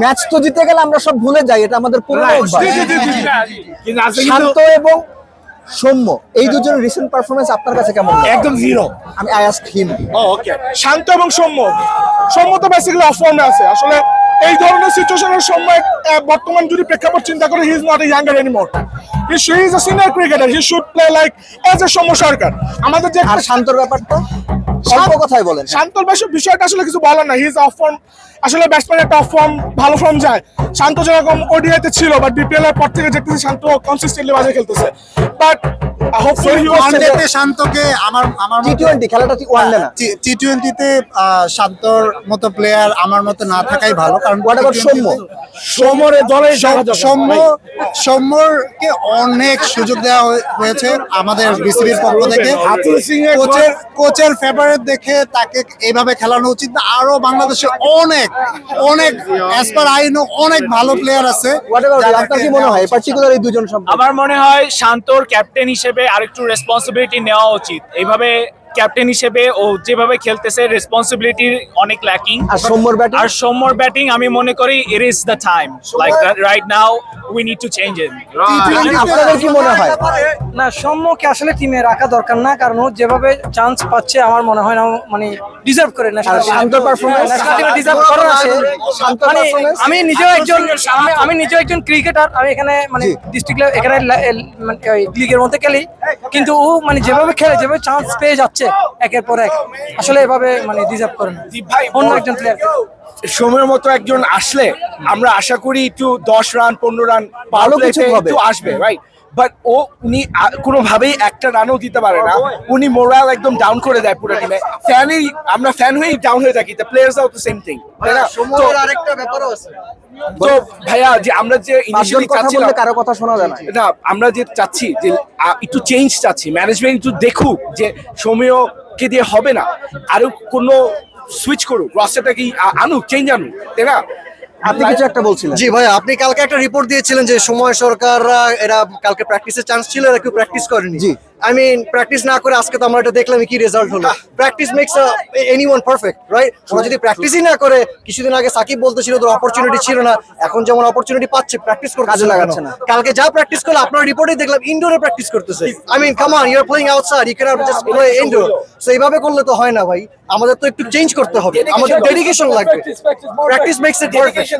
Match তো জিতে গেলে আমরা সব ভুলে যাই এটা আমাদের পুরো শান্ত এবং সৌম্য এই দুজন রিসেন্ট পারফরমেন্স আপনার কাছে কেমন একদম জিরো আমি আই আস্ক হিম ওকে শান্ত এবং সৌম্য। সৌম্য তো বেসিক্যালি অফ ফর্মে আছে। আসলে এই ধরনের সিচুয়েশনের সময় বর্তমান যদি প্রেক্ষাপট চিন্তা করে he is not a younger anymore he she is a senior cricketer he should play like as a Soumya Sarkar আমাদের যে আর শান্তর ব্যাপারটা? অল্প কথাই বলেন। শান্তর বেশ বিষয়টা আসলে কিছু বলার না হি ইজ অফ ফর্ম আসলে ব্যাটসম্যান একটা অফ ফর্ম ভালো ফর্ম যায়। শান্ত যেরকম ওডিআইতে ছিল বা ডিপিএল এর পর থেকে দেখতেছি শান্ত কনসিস্টেন্টলি বাজে খেলতেছে। বাট ওয়ানডেতে শান্তকে আমার আমার টি টোয়েন্টি খেলাটা ওয়ান না? টি টোয়েন্টিতে শান্তর মতো প্লেয়ার আমার মতো না থাকাই ভালো কারণ T20 সৌম্য? সমরে দলে সৌ- সৌম্য অনেক সুযোগ দেওয়া হয়েছে আমাদের বিসিবির পক্ষ থেকে। আতুল সিং কোচের কোচের ফেভারিট দেখে তাকে এইভাবে খেলানো উচিত না। আরও বাংলাদেশে অনেক অনেক অ্যাজ পার আইনো অনেক ভালো প্লেয়ার আছে। মনে হয়? আমার মনে হয় শান্তর ক্যাপ্টেন হিসেবে আরেকটু রেসপন্সিবিলিটি নেওয়া উচিত। এইভাবে ক্যাপ্টেন হিসেবে ও যেভাবে খেলতেছে রেসপন্সিবিলিটি অনেক ল্যাকিং আর সৌম্যর ব্যাটিং আর সৌম্যর ব্যাটিং আমি মনে করি it is the time like right now we need to change it আপনাদের কি মনে হয়? না সৌম্যকে আসলে টিমে রাখা দরকার না কারণ ও যেভাবে চান্স পাচ্ছে আমার মনে হয় না মানে ডিজার্ভ করে পারফরমেন্স ন্যাশনাল টিমে ডিজার্ভ করে না সে শান্তর মানে আমি নিজেও একজন আমি- নিজেও একজন ক্রিকেটার আমি এখানে মানে। ডিস্ট্রিক্ট এখানে মানে লিগের মধ্যে খেলি। কিন্তু ও মানে যেভাবে খেলে যেভাবে চান্স পেয়ে যাচ্ছে একের পর এক। আসলে এভাবে মানে ডিজার্ভ করে না। ভাই, অন্য একজন প্লেয়ার সময়ের মতো একজন আসলে আমরা আশা করি একটু দশ রান পনেরো রান ভালো কিছু একটু আসবে রাইট বাট ও উনি কোনোভাবেই একটা রানও দিতে পারে না। উনি মোরাল একদম ডাউন করে দেয় পুরো টিমে ফ্যানই আমরা ফ্যান হয়েই ডাউন হয়ে থাকি। দ্য প্লেয়ার্স আও সেম থিং তাই না? তো আরেকটা ব্যাপারও আছে। তো ভাইয়া যে আমরা যে ইনিশিয়ালি কথা চাচ্ছিলাম কারও কথা শোনা যায় না। না আমরা যে চাচ্ছি যে একটু চেঞ্জ চাচ্ছি। ম্যানেজমেন্ট একটু দেখুক যে সৌম্যকে দিয়ে হবে না? আরও কোনো সুইচ করুক রাস্তাটা কি আনুক চেঞ্জ আনুক তাই না? আপনি কিছু একটা বলছিলেন। জি ভাই আপনি কালকে একটা রিপোর্ট দিয়েছিলেন যে সময় সরকাররা এরা কালকে প্র্যাকটিসের চান্স ছিল এরা কেউ প্র্যাকটিস করেনি। জি। আই মিন প্র্যাকটিস না করে আজকে তো আমরা এটা দেখলাম কি রেজাল্ট হলো। Practice makes anyone perfect right ওরা যদি প্র্যাকটিসই না করে কিছুদিন আগে সাকিব বলতেছিল তোর অপরচুনিটি ছিল না এখন যেমন অপরচুনিটি পাচ্ছে প্র্যাকটিস করতে কাজে লাগাচ্ছে না। কালকে যা প্র্যাকটিস করল আপনার রিপোর্টে দেখলাম ইনডোরে প্র্যাকটিস করতেছে। I mean come on you are playing outside you can't just play indoor so এইভাবে করলে তো হয় না ভাই। আমাদের তো একটু চেঞ্জ করতে হবে। আমাদের ডেডিকেশন লাগবে। Practice makes it perfect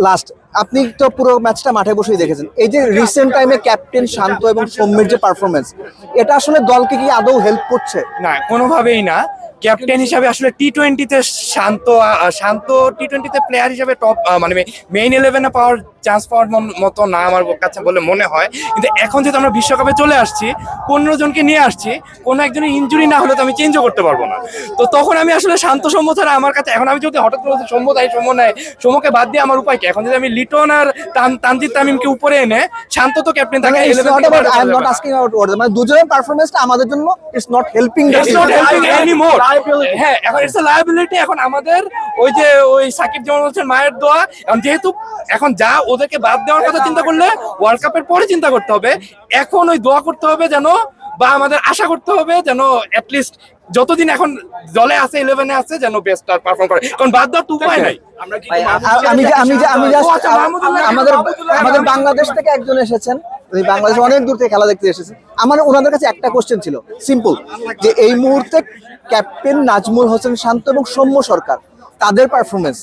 last আপনি তো পুরো ম্যাচটা মাঠে বসেই দেখেছেন। এই যে রিসেন্ট টাইমে ক্যাপ্টেন শান্ত এবং সৌম্যের যে পারফরমেন্স এটা আসলে দলকে কি আদৌ হেল্প করছে? না, কোনোভাবেই না। ক্যাপ্টেন হিসাবে আসলে টি টোয়েন্টিতে শান্ত শান্ত টি টোয়েন্টিতে প্লেয়ার হিসাবে টপ মানে মেইন ইলেভেনে পাওয়ার চান্স পাওয়ার মতো না আমার কাছে বলে মনে হয়। কিন্তু এখন যেহেতু আমরা বিশ্বকাপে চলে আসছি, পনেরো জনকে নিয়ে আসছি, কোনো একজনের ইঞ্জুরি না হলে তো আমি চেঞ্জও করতে পারব না। তো তখন আমি আসলে শান্ত ছাড়া আমার কাছে এখন আমি যদি হঠাৎ করে সৌম্য তাই সৌম্য নেয় সৌম্যকে বাদ দিয়ে আমার উপায় কি? এখন যদি আমি লিটন আর তানজিদ তামিমকে উপরে এনে শান্ত তো ক্যাপ্টেন থাকে ইটস 11 নট থেকে নট মানে দুজনের আমাদের জন্য it's not helping not helping anymore. হ্যাঁ এখন ইটস লাইবিলিটি এখন আমাদের ওই যে ওই সাকিব যেমন বলছেন মায়ের দোয়া এখন যেহেতু এখন যা ওদেরকে বাদ দেওয়ার কথা চিন্তা করলে ওয়ার্ল্ড কাপের পরে চিন্তা করতে হবে। এখন ওই দোয়া করতে হবে যেন বা আমাদের আশা করতে হবে যেন অ্যাটলিস্ট যতদিন এখন দলে আছে ইলেভেনে আছে যেন বেস্ট আর পারফর্ম করে। কারণ বাদ দেওয়ার তো উপায় নাই। আমি যে আমি যে আমি আচ্ছা, আমাদের আমাদের বাংলাদেশ থেকে একজন এসেছেন। উনি বাংলাদেশ অনেক দূর থেকে খেলা দেখতে এসেছেন। আমার ওনাদের কাছে একটা কোশ্চেন ছিল। সিম্পল যে এই মুহূর্তে ক্যাপ্টেন নাজমুল হোসেন শান্ত এবং সৌম্য সরকার তাদের পারফরমেন্স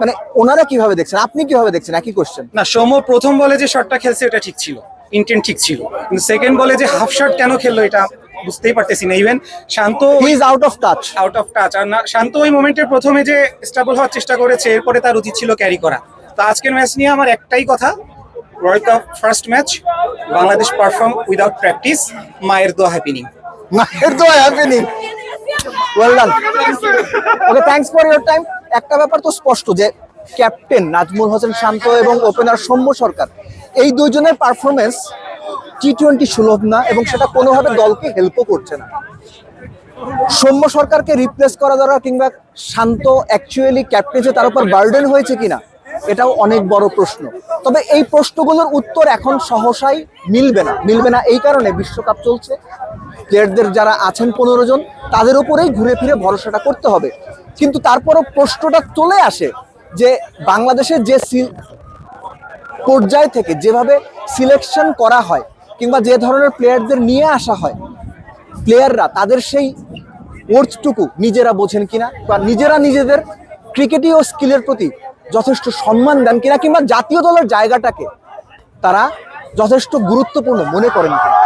মানে ওনারা কীভাবে দেখছেন? আপনি কীভাবে দেখছেন? একই কোশ্চেন না সৌম্য প্রথম বলে যে শটটা খেলছে এটা ঠিক ছিল। ইন্টেন্ট ঠিক ছিল। কিন্তু সেকেন্ড বলে যে হাফ শট কেন খেললো এটা বুঝতেই পারতেছি না। Even Shanto is out of touch out of touch আর না শান্ত ওই মোমেন্টের প্রথমে যে স্টাবল হওয়ার চেষ্টা করেছে এরপরে তার উচিত ছিল ক্যারি করা। তো আজকের ম্যাচ নিয়ে আমার একটাই কথা world cup first match Bangladesh perform without practice মায়ের দোয়া হ্যাপিনিং মায়ের তো happening well done okay thanks for your time একটা ব্যাপার তো স্পষ্ট যে ক্যাপ্টেন নাজমুল হোসেন শান্ত এবং ওপেনার সৌম্য সরকার এই দুইজনের পারফরমেন্স টি টোয়েন্টি সুলভ না এবং সেটা কোনোভাবে দলকে হেল্পও করছে না। সৌম্য সরকারকে রিপ্লেস করা দ্বারা কিংবা শান্ত অ্যাকচুয়ালি ক্যাপ্টেন্সে তার উপর বার্ডেন হয়েছে কিনা, এটাও অনেক বড় প্রশ্ন। তবে এই প্রশ্নগুলোর উত্তর এখন সহসাই মিলবে না। মিলবে না এই কারণে বিশ্বকাপ চলছে। প্লেয়ারদের যারা আছেন পনেরো জন, তাদের উপরেই ঘুরে ফিরে ভরসাটা করতে হবে। কিন্তু তারপরও প্রশ্নটা চলে আসে যে বাংলাদেশের যে পর্যায় থেকে যেভাবে সিলেকশন করা হয় কিংবা যে ধরনের প্লেয়ারদের নিয়ে আসা হয় প্লেয়াররা তাদের সেই ওর্থটুকু নিজেরা বোঝেন কিনা বা নিজেরা নিজেদের ক্রিকেটীয় স্কিলের প্রতি যথেষ্ট সম্মান দেন কিনা কিংবা জাতীয় দলের জায়গাটাকে তারা যথেষ্ট গুরুত্বপূর্ণ মনে করেন কিনা।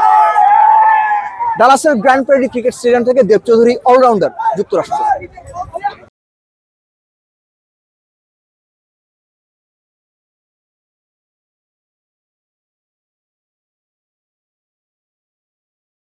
ডালাসের গ্র্যান্ড প্রাইডি ক্রিকেট স্টেডিয়াম থেকে দেব চৌধুরী অলরাউন্ডার যুক্তরাষ্ট্র।